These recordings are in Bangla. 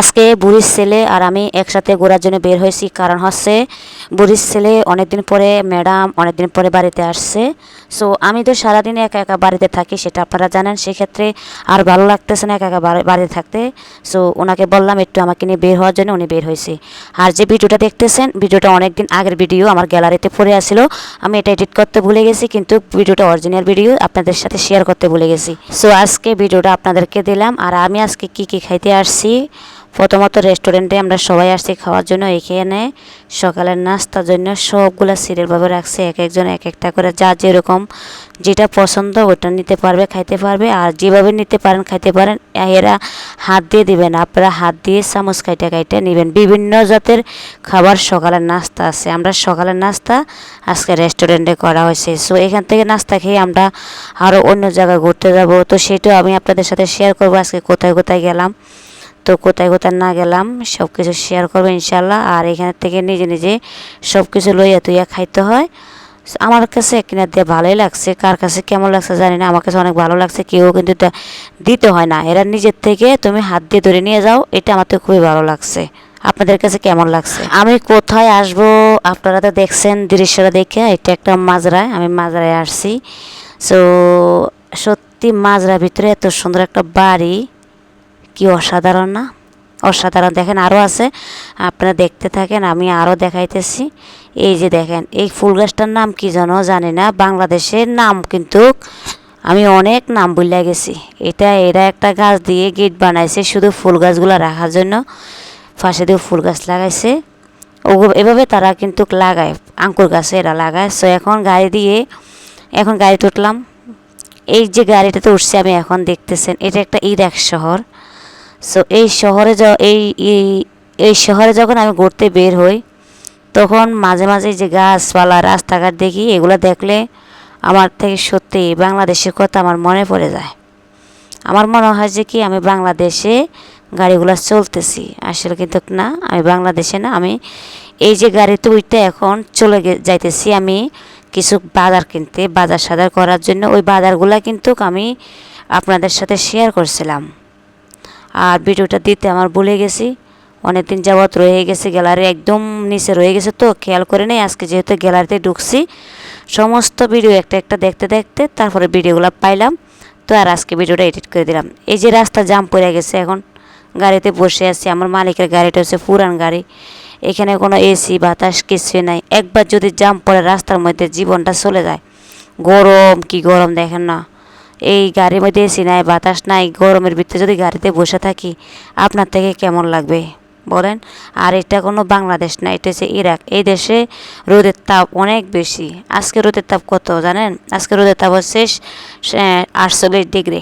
আজকে বুড়ির ছেলে আর আমি একসাথে ঘোরার জন্য বের হয়েছি। কারণ হচ্ছে বুড়ির ছেলে অনেকদিন পরে ম্যাডাম অনেকদিন পরে বাড়িতে আসছে। সো আমি তো সারাদিন একা একা বাড়িতে থাকি, সেটা আপনারা জানেন। সেক্ষেত্রে আর ভালো লাগতেছে না একা একা বাড়িতে থাকতে। সো ওনাকে বললাম একটু আমাকে নিয়ে বের হওয়ার জন্য, উনি বের হয়েছে। আর যে ভিডিওটা দেখতেছেন, ভিডিওটা অনেকদিন আগের ভিডিও, আমার গ্যালারিতে পড়ে আসছিল আমি এটা এডিট করতে ভুলে গেছি, কিন্তু ভিডিওটা অরিজিনাল ভিডিও আপনাদের সাথে শেয়ার করতে ভুলে গেছি। সো আজকে ভিডিওটা আপনাদেরকে দিলাম। আর আমি আজকে কি কি খাইতে আসছি? প্রথমত রেস্টুরেন্টে আমরা সবাই আসছি খাওয়ার জন্য। এখানে সকালের নাস্তার জন্য সবগুলো সিরিয়ালভাবে রাখছে এক একজন এক একটা করে। যা যেরকম যেটা পছন্দ ওটা নিতে পারবে, খাইতে পারবে। আর যেভাবে নিতে পারেন, খাইতে পারেন, এরা হাত দিয়ে দিবেন। আপনারা হাত দিয়ে চামচ কাইটা কাইটা নেবেন। বিভিন্ন জাতের খাবার সকালের নাস্তা আছে। আমরা সকালের নাস্তা আজকে রেস্টুরেন্টে করা হয়েছে। সো এখান থেকে নাস্তা খেয়ে আমরা আরও অন্য জায়গায় ঘুরতে যাব। তো সেটাও আমি আপনাদের সাথে শেয়ার করব। আজকে কোথায় কোথায় গেলাম। তো কোথায় কোথায় না গেলাম সব কিছু শেয়ার করব ইনশাল্লাহ আর এখান থেকে নিজে নিজে সব কিছু লইয়া তুইয়া খাইতে হয়। আমার কাছে কিনা দিয়ে ভালোই লাগছে, কার কাছে কেমন লাগছে জানি না, আমার কাছে অনেক ভালো লাগছে, কেউ কিন্তু দিতে হয় না। এরা নিজের থেকে তুমি হাত দিয়ে ধরে নিয়ে যাও, এটা আমার তো খুবই ভালো লাগছে। আপনাদের কাছে কেমন লাগছে? আমি কোথায় আসব, আপনারা তো দেখছেন দৃশ্যটা দেখে, এটা একটা মাজরায় আমি মাজরায় আসছি। সো সত্যি মাজরার ভিতরে এত সুন্দর একটা বাড়ি কি অসাধারণ না? অসাধারণ। দেখেন আরও আছে। আপনারা দেখতে থাকেন, আমি আরও দেখাইতেছি। এই যে দেখেন, এই ফুল গাছটার নাম কি যেন জানি না। বাংলাদেশের নাম কিন্তু আমি অনেক নাম ভুলে গেছি। এটা, এরা একটা গাছ দিয়ে গেট বানাইছে শুধু ফুল গাছগুলো রাখার জন্য। পাশে দিয়ে ফুল গাছ লাগাইছে। ওগুলো এভাবে তারা কিন্তু লাগায়, আঙ্কুর গাছে এরা লাগায়। সো এখন গাড়ি দিয়ে, এখন গাড়িতে উঠলাম এই যে গাড়িটাতে উঠছে আমি এখন, দেখতেছেন, এটা একটা ইরাক শহর। সো এই শহরে য- এই, এই- শহরে যখন আমি ঘুরতে বের হই, তখন মাঝে মাঝে যে গাছপালা, রাস্তাঘাট দেখি, এগুলো দেখলে আমার থেকে সত্যি বাংলাদেশের কথা আমার মনে পড়ে যায়। আমার মনে হয় যে কি, আমি বাংলাদেশে গাড়িগুলো চলতেছি। আসলে কিন্তু না, আমি বাংলাদেশে না, আমি এই যে গাড়িতে উইটা এখন চলে যাইতেছি আমি কিছু বাজার কিনতে, বাজার সাজার করার জন্য। ওই বাজারগুলো কিন্তু আমি আপনাদের সাথে শেয়ার করছিলাম। আর ভিডিওটা দিতে আমার ভুলে গেছি। অনেক দিন যাবৎ রয়ে গেছে গ্যালারি, একদম নিচে রয়ে গেছে তো, খেয়াল করে নেই, আজকে যেহেতু গ্যালারিতে ঢুকছি। সমস্ত ভিডিও একটা একটা দেখতে দেখতে তারপরে ভিডিওগুলো পাইলাম, তো আর আজকে ভিডিওটা এডিট করে দিলাম। এই যে রাস্তা জাম পড়ে গেছে এখন, গাড়িতে বসে আছি, আমার মালিকের গাড়িটা হচ্ছে পুরান গাড়ি। এখানে কোনো এসি বাতাস কিছুই নাই। একবার যদি জাম পড়ে, রাস্তার মধ্যে জীবনটা চলে যায়। গরম, কি গরম, দেখেন না। এই গাড়ির মধ্যে এসি নাই, বাতাস নাই, গরমের ভিতরে যদি গাড়িতে বসে থাকি, আপনার থেকে কেমন লাগবে? বলেন। আর এটা কোনো বাংলাদেশ না, এটা হচ্ছে ইরাক। এই দেশে রোদের তাপ অনেক বেশি। আজকে রোদের তাপ কত জানেন? আজকে রোদের তাপ হচ্ছে আটচল্লিশ ডিগ্রি।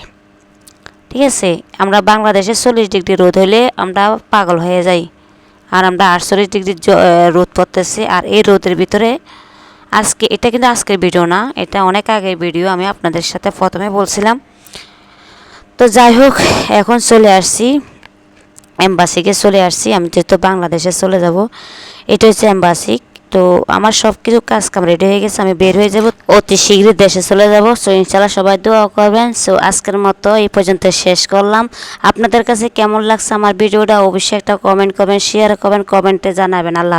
ঠিক আছে? আমরা বাংলাদেশে চল্লিশ ডিগ্রি রোদ হলে আমরা পাগল হয়ে যাই। আর আমরা আটচল্লিশ ডিগ্রি রোদ পড়তেছি। আর এই রোদের ভিতরে আজকে, এটা কিন্তু আজকের ভিডিও না, এটা অনেক আগের ভিডিও আমি আপনাদের সাথে প্রথমে বলছিলাম তো যাই হোক, এখন চলে আসছি এম্বাসিকে চলে আসছি, আমি যেহেতু বাংলাদেশে চলে যাব, এটা হচ্ছে এম্বাসি তো আমার সব কিছু কাজ কাম রেডি হয়ে গেছে, আমি বের হয়ে যাব, অতি শীঘ্রই দেশে চলে যাব সো ইনশাল্লাহ সবাই দোয়া করবেন সো আজকের মতো এই পর্যন্ত শেষ করলাম আপনাদের কাছে কেমন লাগছে আমার ভিডিওটা অবশ্যই একটা কমেন্ট করবেন শেয়ার করবেন কমেন্টে জানাবেন, আল্লাহ।